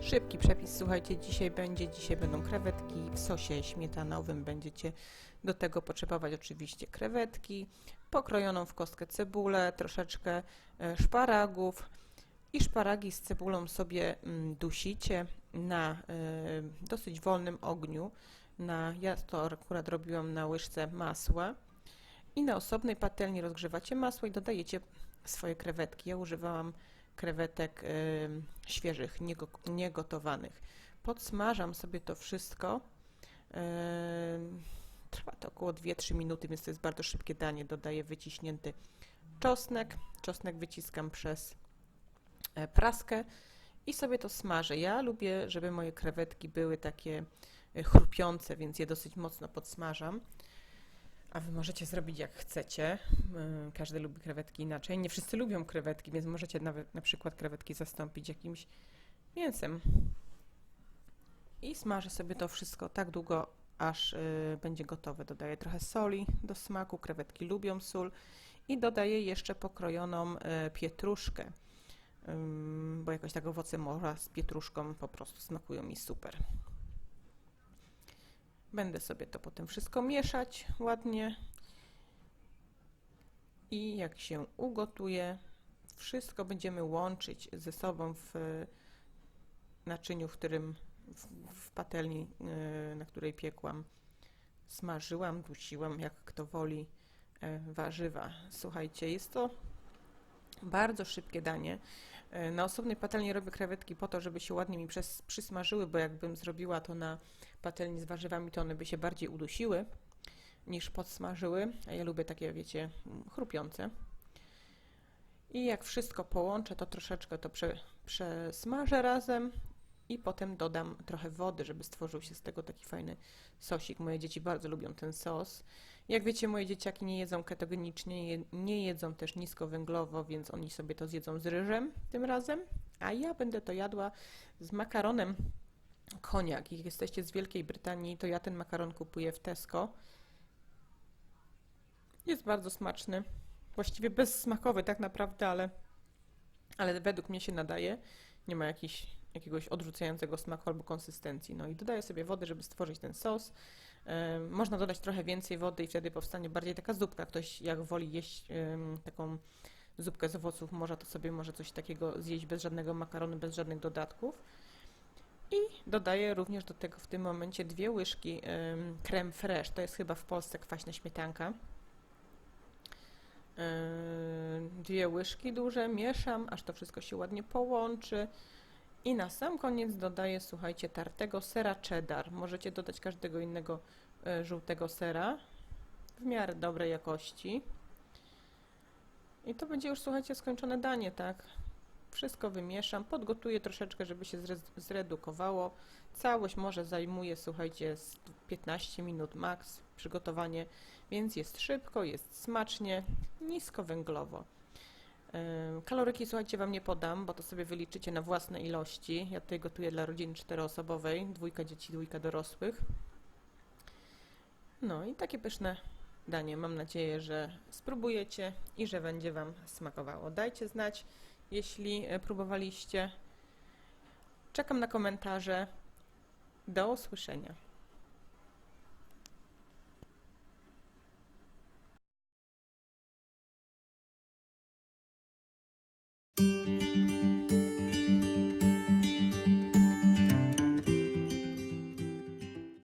Szybki przepis, słuchajcie, dzisiaj będzie, dzisiaj będą krewetki w sosie śmietanowym. Będziecie do tego potrzebować oczywiście krewetki, pokrojoną w kostkę cebulę, troszeczkę e, szparagów i szparagi z cebulą sobie mm, dusicie na e, dosyć wolnym ogniu. Na, ja to akurat robiłam na łyżce masła i na osobnej patelni rozgrzewacie masło i dodajecie swoje krewetki. Ja używałam krewetek em, świeżych, niego, niegotowanych. Podsmażam sobie to wszystko. Em, Trwa to około 2-3 minuty, więc to jest bardzo szybkie danie. Dodaję wyciśnięty czosnek. Czosnek wyciskam przez e, praskę i sobie to smażę. Ja lubię, żeby moje krewetki były takie e, chrupiące, więc je dosyć mocno podsmażam. A wy możecie zrobić jak chcecie. Yy, Każdy lubi krewetki inaczej. Nie wszyscy lubią krewetki, więc możecie nawet na przykład krewetki zastąpić jakimś mięsem. I smażę sobie to wszystko tak długo, aż yy, będzie gotowe. Dodaję trochę soli do smaku. Krewetki lubią sól. I dodaję jeszcze pokrojoną yy, pietruszkę. Bo jakoś tak owoce morza z pietruszką po prostu smakują mi super. Będę sobie to potem wszystko mieszać ładnie. I jak się ugotuje, wszystko będziemy łączyć ze sobą w e, naczyniu, w którym w, w patelni, e, na której piekłam, smażyłam, dusiłam, jak kto woli, e, warzywa. Słuchajcie, jest to bardzo szybkie danie. E, Na osobnej patelni robię krewetki po to, żeby się ładnie mi przes- przysmażyły, bo jakbym zrobiła to na patelni z warzywami, to one by się bardziej udusiły niż podsmażyły. A ja lubię takie, wiecie, chrupiące. I jak wszystko połączę, to troszeczkę to prze, przesmażę razem i potem dodam trochę wody, żeby stworzył się z tego taki fajny sosik. Moje dzieci bardzo lubią ten sos. Jak wiecie, moje dzieciaki nie jedzą ketogenicznie, nie jedzą też niskowęglowo, więc oni sobie to zjedzą z ryżem tym razem, a ja będę to jadła z makaronem koniak. Jak jesteście z Wielkiej Brytanii, to ja ten makaron kupuję w Tesco. Jest bardzo smaczny. Właściwie bezsmakowy tak naprawdę, ale, ale według mnie się nadaje. Nie ma jakiś, jakiegoś odrzucającego smaku albo konsystencji. No i dodaję sobie wody, żeby stworzyć ten sos. Można dodać trochę więcej wody i wtedy powstanie bardziej taka zupka. Ktoś jak woli jeść taką zupkę z owoców morza, to sobie może coś takiego zjeść bez żadnego makaronu, bez żadnych dodatków. I dodaję również do tego w tym momencie dwie łyżki em, creme fraiche. To jest chyba w Polsce kwaśna śmietanka. Dwie łyżki duże, mieszam, aż to wszystko się ładnie połączy. I na sam koniec dodaję, słuchajcie, tartego sera cheddar. Możecie dodać każdego innego e, żółtego sera w miarę dobrej jakości. I to będzie już, słuchajcie, skończone danie, tak? Wszystko wymieszam, podgotuję troszeczkę, żeby się zre- zredukowało. Całość może zajmuje, słuchajcie, z 15 minut max przygotowanie, więc jest szybko, jest smacznie, niskowęglowo. Kaloryki, słuchajcie, Wam nie podam, bo to sobie wyliczycie na własne ilości. Ja tutaj gotuję dla rodziny czteroosobowej, dwójka dzieci, dwójka dorosłych. No i takie pyszne danie. Mam nadzieję, że spróbujecie i że będzie Wam smakowało. Dajcie znać, jeśli e, próbowaliście. Czekam na komentarze. Do usłyszenia.